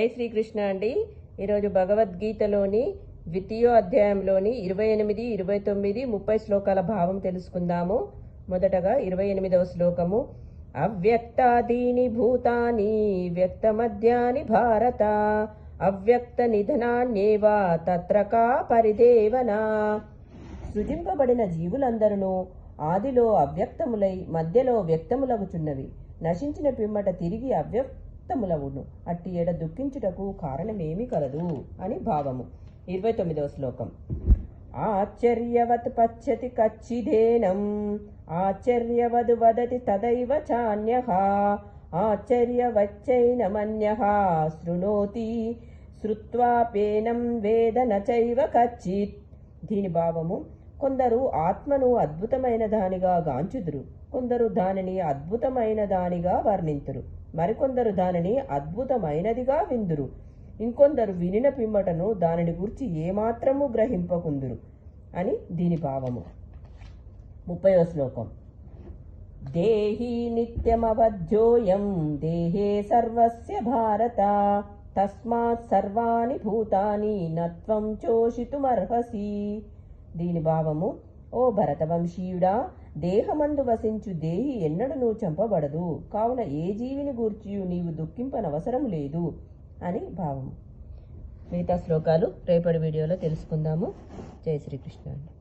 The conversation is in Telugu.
జై శ్రీకృష్ణ అండి. ఈరోజు భగవద్గీతలోని ద్వితీయో అధ్యాయంలోని ఇరవై ఎనిమిది ఇరవై తొమ్మిది ముప్పై శ్లోకాల భావం తెలుసుకుందాము. మొదటగా ఇరవై ఎనిమిదవ శ్లోకము. అవ్యక్తాదీని భూతాని వ్యక్తమధ్యాని భారత. అవ్యక్త నిధనాన్యేవా తత్రకా పరిదేవనా. సృజింపబడిన జీవులందరూ ఆదిలో అవ్యక్తములై మధ్యలో వ్యక్తములగుచున్నవి. నశించిన పిమ్మట తిరిగి ఉత్తములవును. అట్టి ఎడ దుఃఖించుటకు కారణమేమి కలదు అని భావము. ఇరవై తొమ్మిదవ శ్లోకం. ఆశ్చర్యవత్ పచ్చతి కచ్చిదేనం. ఆశ్చర్యవద్ వదతి తదైవ చాన్యః ఆశ్చర్యవచ్చైనమన్యః శృణోతి శ్రుత్వాపేనం వేద నచైవ కచ్చిత్. దీని భావము కొందరు ఆత్మను అద్భుతమైన దానిగా గాంచుదురు. కొందరు దానిని అద్భుతమైన దానిగా వర్ణింతురు. మరికొందరు దానిని అద్భుతమైనదిగా విందురు. ఇంకొందరు వినిన పిమ్మటను దానిని గురించి ఏమాత్రము గ్రహింపకుందురు అని దీని భావము. ముప్పయో శ్లోకం. దేహి నిత్యమవధ్యోయం దేహే సర్వస్య భారత. తస్మాత్ సర్వాణి భూతాని నత్వం చోషితుమర్హసి. దీని భావము ఓ భరతవంశీయుడా దేహమందు వసించు దేహి ఎన్నడూ చంపబడదు. కావున ఏ జీవిని గూర్చియు నీవు దుఃఖింపనవసరం లేదు అని భావము. మిగతా శ్లోకాలు రేపటి వీడియోలో తెలుసుకుందాము. జై శ్రీకృష్ణ అండి